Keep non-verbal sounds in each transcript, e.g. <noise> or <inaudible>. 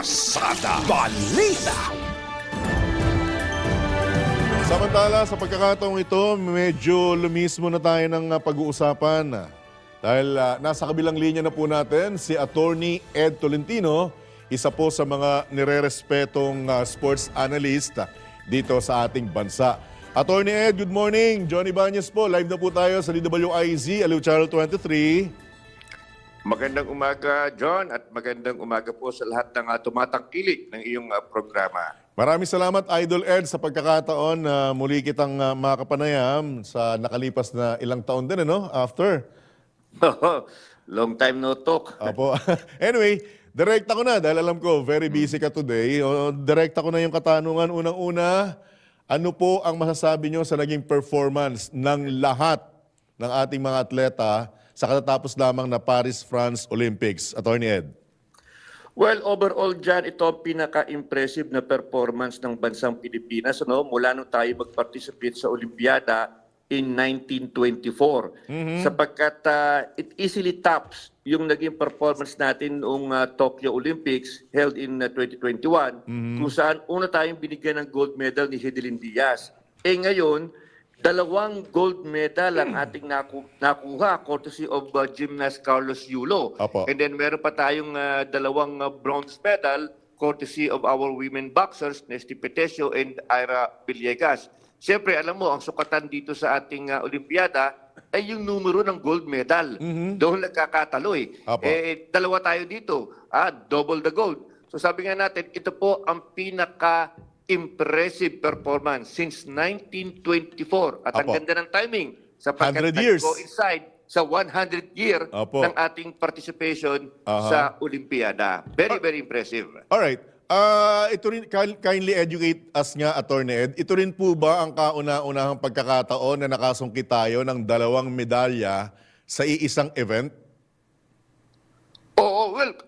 Pasada Balita Samantala, sa pagkakataong ito, medyo lumismo na tayo ng ah, pag-uusapan. Dahil ah, nasa kabilang linya na po natin si Attorney Ed Tolentino, isa po sa mga nirerespetong ah, sports analyst dito sa ating bansa. Attorney Ed, good morning. Johnny Banyes po, live na po tayo sa DWIZ, Aliw Channel 23. Magandang umaga, John, at magandang umaga po sa lahat ng uh, tumatangkilik ng iyong uh, programa. Maraming salamat, Idol Ed, sa pagkakataon na muli kitang ah, makapanayam sa nakalipas na ilang taon din, ano, after. <laughs> Long time no talk. Apo. <laughs> anyway, direkta ko na dahil alam ko very busy ka today. O, direkta ko na yung katanungan. Unang-una, ano po ang masasabi nyo sa naging performance ng lahat ng ating mga atleta sa katatapos lamang na Paris, France Olympics? Attorney Ed. Well, overall dyan, ito ang pinaka-impressive na performance ng bansang Pilipinas ano, mula nung tayo mag-participate sa Olimpiada in 1924. Sapagkat uh, it easily tops yung naging performance natin noong uh, Tokyo Olympics held in uh, 2021 kung saan una tayong binigyan ng gold medal ni Hedelin Diaz. Eh ngayon, dalawang gold medal ang ating naku- nakuha courtesy of uh, gymnast Carlos Yulo. Apo. And then meron pa tayong uh, dalawang uh, bronze medal courtesy of our women boxers, Nesty Petesio and Ira Villegas. Siyempre, alam mo, ang sukatan dito sa ating uh, Olimpiada ay yung numero ng gold medal. Doon nagkakatalo eh. Apo. Eh, dalawa tayo dito. Ah, double the gold. So sabi nga natin, ito po ang pinaka impressive performance since 1924. At ang Apo. ganda ng timing 100 sapagkat years. nag-coincide sa 100 year Apo. ng ating participation Aha. sa Olimpiada. Very, very impressive. Alright. Ah, ito rin, ki- kindly educate us nga, Attorney Ed. Ito rin po ba ang kauna-unahang pagkakataon na nakasungkit tayo ng dalawang medalya sa iisang event?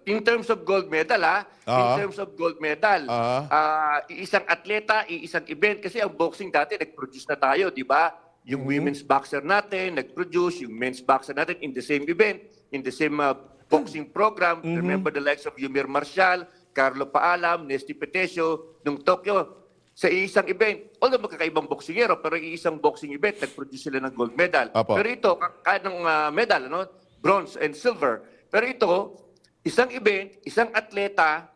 In terms of gold medal ha, in Ah. terms of gold medal, Ah. ah, iisang atleta, iisang event, kasi ang boxing dati nag-produce na tayo, di ba? Yung women's boxer natin, nag-produce, yung men's boxer natin in the same event, in the same ah, boxing program. Remember the likes of Yumir Marshall, Carlo Paalam, Nesty Petesio, nung Tokyo, sa isang event, although magkakaibang boksingero, pero iisang boxing event, nag-produce sila ng gold medal. Apo. Pero ito, kahit ng ah, medal, ano? bronze and silver. Pero ito, isang event, isang atleta,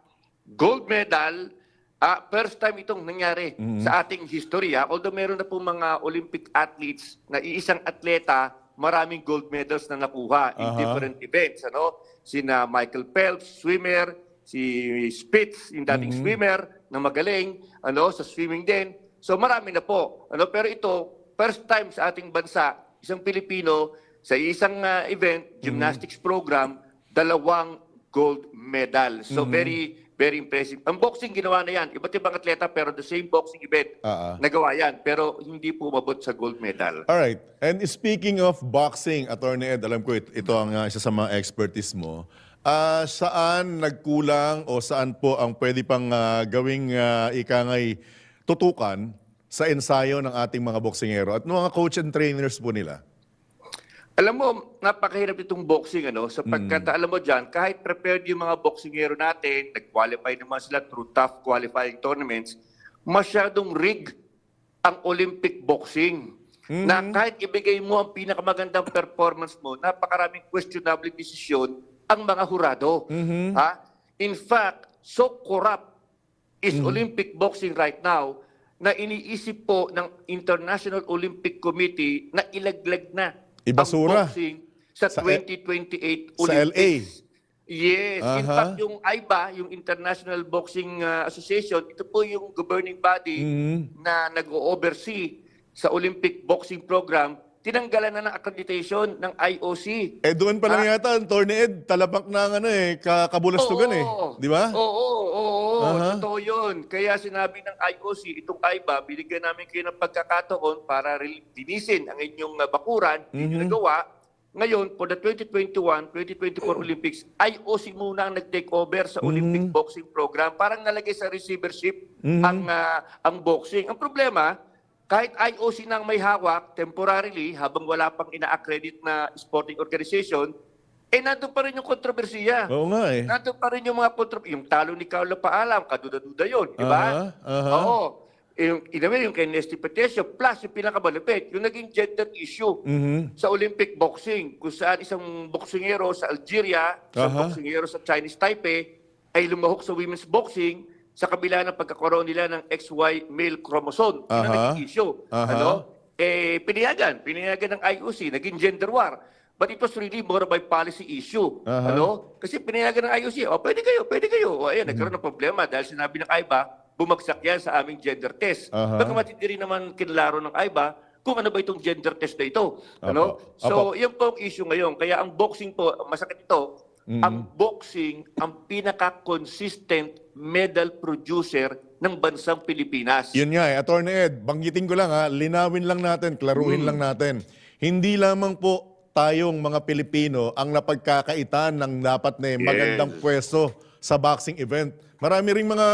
gold medal, ah, first time itong nangyari sa ating history. ah. Although meron na po mga Olympic athletes na iisang atleta, maraming gold medals na nakuha in Aha. different events. Ano? Sina Michael Phelps, swimmer, si Spitz, yung dating swimmer na magaling, ano, sa swimming din. So marami na po. Ano, pero ito, first time sa ating bansa, isang Pilipino sa isang ah, event, gymnastics program, dalawang gold medal. So very very impressive. Ang boxing ginawa na yan. Iba't ibang atleta pero the same boxing event ah. nagawa yan. Pero hindi po umabot sa gold medal. Alright. And speaking of boxing, Attorney Ed, alam ko it- ito ang uh, isa sa mga expertise mo. Ah, saan nagkulang o saan po ang pwede pang ah, gawing uh, ikangay tutukan sa ensayo ng ating mga boksingero at mga coach and trainers po nila? Alam mo, napakahirap itong boxing, ano? Sapagkat, alam mo dyan, kahit prepared yung mga boxingero natin, nag-qualify naman sila through tough qualifying tournaments, masyadong rig ang Olympic boxing. Na kahit ibigay mo ang pinakamagandang performance mo, napakaraming questionable desisyon ang mga hurado. Ha? In fact, so corrupt is Olympic boxing right now na iniisip po ng International Olympic Committee na ilaglag na Ibasura. ang boxing sa, Sa- 2028 sa Olympics. Yes. In Aha. fact, yung AIBA, yung International Boxing uh, Association, ito po yung governing body Mm-hmm. na nag-oversee sa Olympic boxing program, tinanggalan na ng accreditation ng IOC. Eh doon pa lang yata, Attorney Ed, talapak na ang ano eh, ka- kabulastugan eh. Di ba? Oo, oo, oo. Aha. Totoo yun. Kaya sinabi ng IOC, itong AIBA, binigyan namin kayo ng pagkakataon para linisin ang inyong uh, bakuran, hindi Mhm. nyo nagawa. Ngayon, for the 2021-2024 Olympics, IOC muna ang nag-take over sa Mhm. Olympic boxing program. Parang nalagay sa receivership ang, ah, ang boxing. Ang problema, kahit IOC nang may hawak temporarily habang wala pang ina-accredit na sporting organization, eh nandun pa rin yung kontrobersiya. Oo nga eh. Nandun pa rin yung mga kontro... Yung talo ni Carlo Paalam, kaduda-duda yun, di ba? Aha, aha. Oo. Yung, inamin, yung kay Nesty Petesio, plus yung pinakamalupit, yung naging gender issue Mhm. sa Olympic boxing, kung saan isang boksingero sa Algeria, isang Aha. boksingero sa Chinese Taipei, ay lumahok sa women's boxing sa kabila ng pagkakaroon nila ng XY male chromosome. Yun ang Aha. naging issue. Aha. Ano? Eh, pinayagan. Pinayagan ng IOC. Naging gender war. But it was really more by policy issue. Aha. Ano? Kasi pinayagan ng IOC. O, pwede kayo, pwede kayo. O, ayan, nagkaroon Hmm. ng problema dahil sinabi ng AIBA, bumagsak yan sa aming gender test. Aha. Bagamat hindi rin naman kinlaro ng AIBA kung ano ba itong gender test na ito. Ano? Apo. So, Apo. yan po ang issue ngayon. Kaya ang boxing po, masakit ito, Mm-hmm. ang boxing ang pinaka-consistent medal producer ng bansang Pilipinas. Yun nga eh, Attorney Ed, banggitin ko lang ha, linawin lang natin, klaruhin Hmm. lang natin. Hindi lamang po tayong mga Pilipino ang napagkakaitan ng dapat na eh, magandang pwesto sa boxing event. Marami ring mga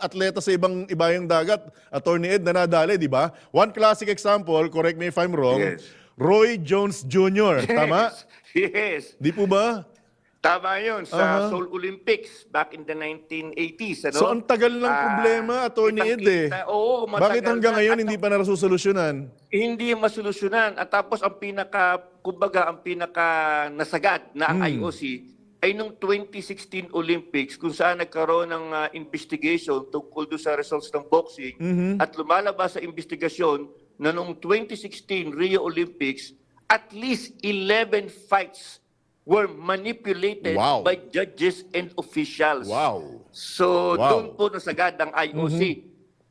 atleta sa ibang ibayang dagat, Attorney Ed, na nadali, di ba? One classic example, correct me if I'm wrong, Yes. Roy Jones Jr., tama? yes. Di po ba? Tama yun. Sa Aha. Seoul Olympics back in the 1980s. Ano? So ang tagal ng Ah, problema, Attorney Ed eh. Oo, matagal Bakit hanggang na. ngayon hindi pa narasolusyonan? hindi masolusyonan. At tapos ang pinaka, kumbaga, ang pinaka nasagad na ang Hmm. IOC ay nung 2016 Olympics kung saan nagkaroon ng ah, investigation tungkol doon sa results ng boxing Mm-hmm. at lumalabas sa investigasyon na noong 2016 Rio Olympics at least 11 fights were manipulated Wow. by judges and officials. Wow. So, Wow. doon po nasagad ang IOC.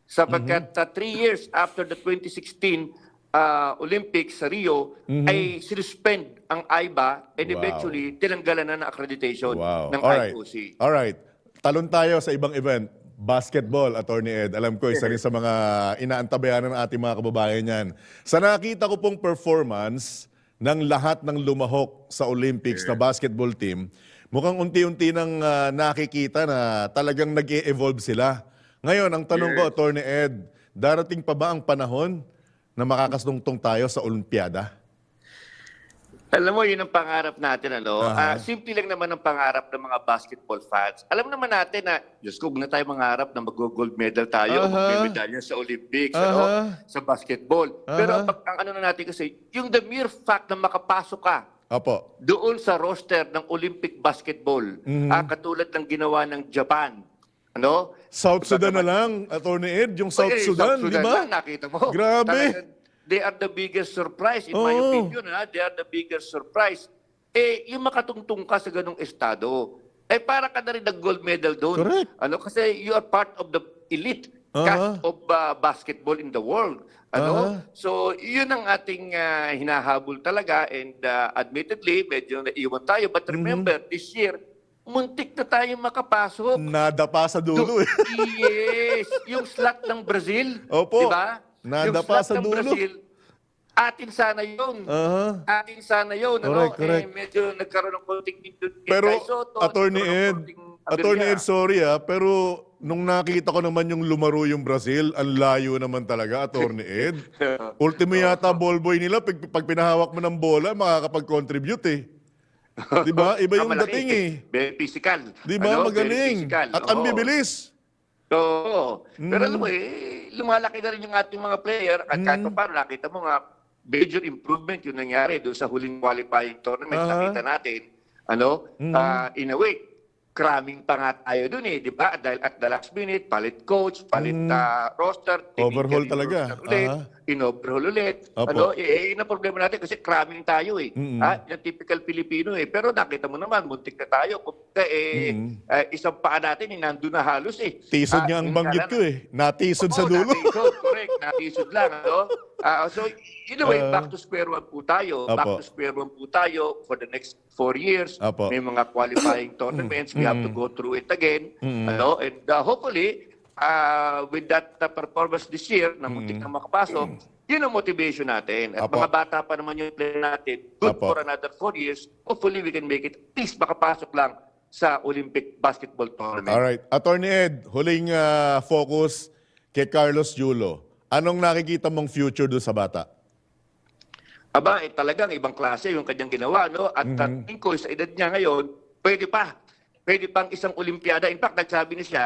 Sapagkat uh, three years after the 2016 uh, Olympics sa Rio, ay sinuspend ang AIBA and Wow. eventually tinanggalan na ng accreditation Wow. ng Alright. IOC. Alright. Talon tayo sa ibang event. Basketball, Attorney Ed. Alam ko, isa rin sa mga inaantabayanan ng ating mga kababayan yan. Sa nakita ko pong performance ng lahat ng lumahok sa Olympics na basketball team, mukhang unti-unti nang ah, nakikita na talagang nag evolve sila. Ngayon, ang tanong ko, Attorney Ed, darating pa ba ang panahon na makakasungtong tayo sa Olympiada? Alam mo, yun ang pangarap natin. Ano? Aha. Ah, simple lang naman ang pangarap ng mga basketball fans. Alam naman natin na, Diyos ko, huwag na tayo mangarap na mag-gold medal tayo o Aha. magme-medalya sa Olympics ano? Aha. sa basketball. Pero Aha. ang, pag- ang ano na natin kasi, yung the mere fact na makapasok ka Apo. doon sa roster ng Olympic basketball, Mhm. ah, katulad ng ginawa ng Japan. Ano? South Sudan na lang, Attorney Ed, yung South Eh, Sudan, di ba? lang, nakita mo. Grabe. Talagang They are the biggest surprise, in my Oo. opinion. Ha? They are the biggest surprise. Eh, yung makatungtong ka sa ganong estado, eh para ka na rin nag-gold medal doon. Correct. Ano, kasi you are part of the elite Aha. cast of uh, basketball in the world. Ano? Aha. So, yun ang ating uh, hinahabol talaga and uh, admittedly, medyo naiwan tayo. But Mm-hmm. remember, this year, muntik na tayo makapasok. Nada pa sa dulo eh. <laughs> yes, yung slot ng Brazil. Opo. Di ba? Nada yung pa slot sa ng dulo. Brazil, atin sana yun. Aha. Atin sana yun. Correct, ano? correct. Eh, medyo nagkaroon ng konting Pero, Soto, Attorney Ed, Attorney. Ed, sorry ah, pero nung nakita ko naman yung lumaro yung Brazil, ang layo naman talaga, Attorney <laughs> Ed. Ultimo yata ball boy nila, pag, pag pinahawak mo ng bola, makakapag-contribute eh. <laughs> Di ba? Iba yung Ah, malaki. dating eh. Very physical. Di ba? Ano? Very Magaling. physical. At ang Oo. bibilis. Oo. Pero Mm. alam mo eh, lumalaki na rin yung ating mga player at kahit pa paano, nakita mo nga, major improvement yung nangyari doon sa huling qualifying tournament. Aha. Nakita natin, ano, Mm. ah, in a way, cramming pa nga tayo doon eh, di ba? Dahil at the last minute, palit coach, palit ah, roster, Mm. Overhaul talaga. roster ulit, Aha. In-overhaul ulit. Opo. Ano, eh, eh, yun ang problema natin kasi cramming tayo eh. Mm-mm. Ha? Yung typical Pilipino eh. Pero nakita mo naman, muntik na tayo. Kung eh, Mm-mm. eh, isang paa natin, eh, nandun na halos eh. Tisod Ah, nga ang banggit ko eh. Natisod sa dulo. Natisod, correct. Natisod lang. Ano? Ah, so, in a way, Ah. back to square one po tayo. Apo. Back to square one po tayo for the next four years. Apo. May mga qualifying <coughs> tournaments. We have to go through it again. Ano? And uh, hopefully, uh, with that uh, performance this year, na muntik na makapasok, yun ang motivation natin. At Apo. mga bata pa naman yung plan natin, good Apo. for another four years. Hopefully, we can make it at least makapasok lang sa Olympic basketball tournament. Alright. Attorney Ed, huling ah, focus kay Carlos Yulo. Anong nakikita mong future doon sa bata? aba, eh, talagang ibang klase yung kanyang ginawa, no? At mm ko, sa edad niya ngayon, pwede pa. Pwede pang isang Olimpiada. In fact, nagsabi na siya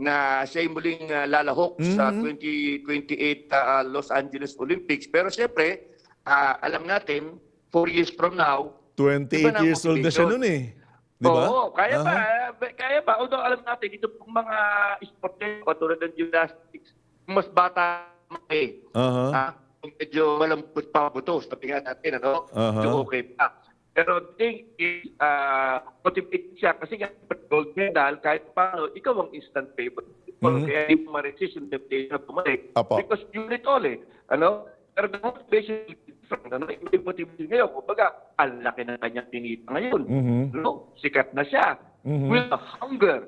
na siya yung muling uh, lalahok sa 2028 uh, Los Angeles Olympics. Pero siyempre, ah, alam natin, four years from now, 28 Iba na ang years old na siya nun eh. Di ba? Oo, kaya pa. Aha. eh, Kaya pa. Although alam natin, ito pong mga sport na katulad ng gymnastics, mas bata eh. Aha. Ah, medyo malampot pa ang buto. Sabi nga natin, ano? Aha. Medyo okay pa. Pero thing is, uh, motivate siya kasi nga gold medal, kahit paano, ikaw ang instant favorite. Mhm. Kaya hindi mo ma-resist yung temptation na bumalik. Apo. Because you it all eh. Ano? Pero the motivation is different. Ano? Yung motivation ngayon, kumbaga, ang laki ng kanyang tinita ngayon. Mhm. No? Sikat na siya. Mhm. Will the hunger,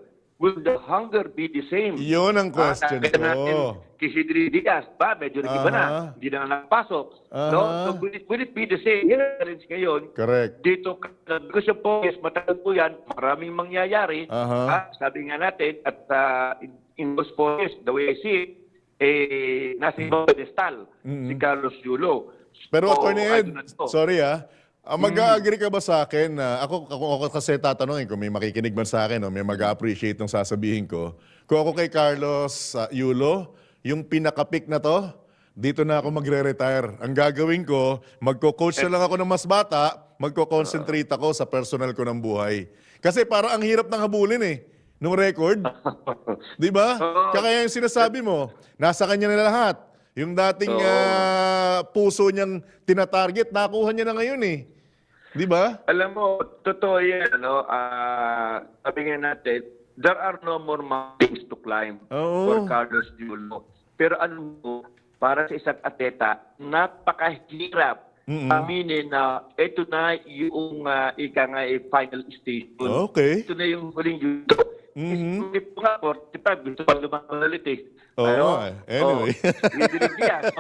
will the hunger be the same? Yun ang question Ah, nakita natin ko. kay Sidri Diaz, ba? Medyo nag-iba na. Aha. Hindi na nakapasok. No? Aha. So, will it, will it be the same? Challenge ngayon. Correct. Dito, because yung Pongis, matagal po yan, maraming mangyayari. Aha. Ah, sabi nga natin, at uh, in, those Pongis, the way I see it, eh, nasa ibang pedestal, si Carlos Yulo. Pero So, Attorney Ed, na sorry ah, Ah, mag-agree ka ba sa akin na ako, ako, ako kasi tatanungin kung may makikinig man sa akin o may mag-appreciate ng sasabihin ko. Kung ako kay Carlos ah, Yulo, yung pinaka-pick na to, dito na ako magre-retire. Ang gagawin ko, magko-coach na lang ako ng mas bata, magko-concentrate ako sa personal ko ng buhay. Kasi para ang hirap ng habulin eh, nung record. <laughs> Di ba? Kaya yung sinasabi mo, nasa kanya na lahat. Yung dating Oo. ah, puso niyang tinatarget, nakuha niya na ngayon eh. Di ba? Alam mo, totoo yan, ano, ah sabi nga natin, there are no more mountains to climb Oo. for Carlos Yulo. Pero ano mo, para sa isang atleta, napakahirap Mm-mm. aminin na ito na yung uh, ika nga eh, final station. Okay. Ito na yung huling. Mhm. Isipin mo nga, 45, gusto pa lumakad ulit eh. Oo, eh. Anyway.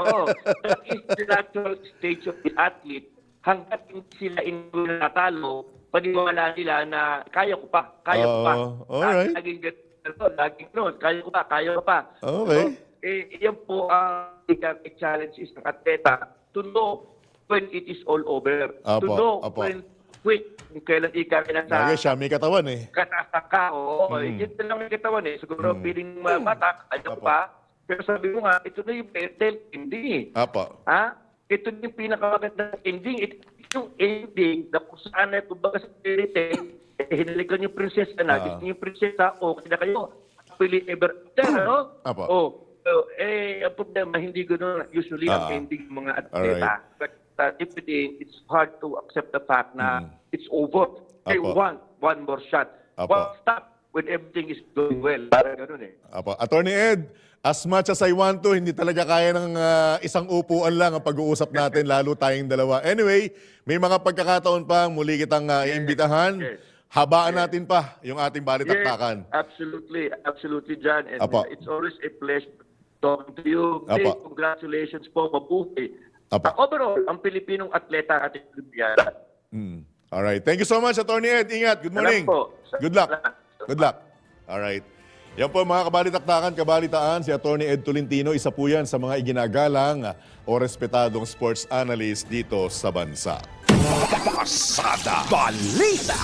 Oh. Oo. That is the natural stage of the athlete. Hanggat hindi sila hindi natalo, paniwala nila na kaya ko pa, kaya ko pa. Oo, alright. Laging ganito, laging noon, kaya ko pa, kaya ko pa. Okay. So, eh, yan po ang ika- challenge is ng atleta to know when it is all over. to Apo, know apo. when quit, kung kailan ika na sa Lagi siya may katawan eh. kataas ka, oo. Mm. Yun lang yung katawan eh. Siguro feeling uh, bata, ano Apo. pa. Pero sabi mo nga, ito na yung better ending eh. Apa. Ha? Ito yung pinakamagandang ending. Ito yung ending na kung saan na kumbaga sa fairytale, eh, hinalikan yung prinsesa na, Ah. gusto yung prinsesa, okay na kayo. Happily ever after, ano? Apo. Oh, so, eh, ang problema, hindi gano'n usually ang Ah. ending ng mga atleta. Alright. But uh, definitely, it's hard to accept the fact na it's over. They. Apo. want one more shot. Apo. One stop when everything is going well. Parang gano'n eh. Apa. Attorney Ed, as much as I want to, hindi talaga kaya ng ah, isang upuan lang ang pag-uusap natin, lalo tayong dalawa. Anyway, may mga pagkakataon pa, muli kitang ah, iimbitahan. Yes. Habaan natin pa yung ating balitaktakan. Yes, absolutely. Absolutely, John. And Apo. uh, it's always a pleasure talking to you. Apo. Hey, congratulations po, mabuhay. Apo. Uh, overall, ang Pilipinong atleta at Olimpiada. Mm. All right. Thank you so much, Attorney Ed. Ingat. Good morning. Salamat po. Good luck. Salamat. Good luck. All right. Yan po mga kabalitaktakan, kabalitaan, si Attorney Ed Tolentino, isa po yan sa mga iginagalang o respetadong sports analyst dito sa bansa. Pasada Balita.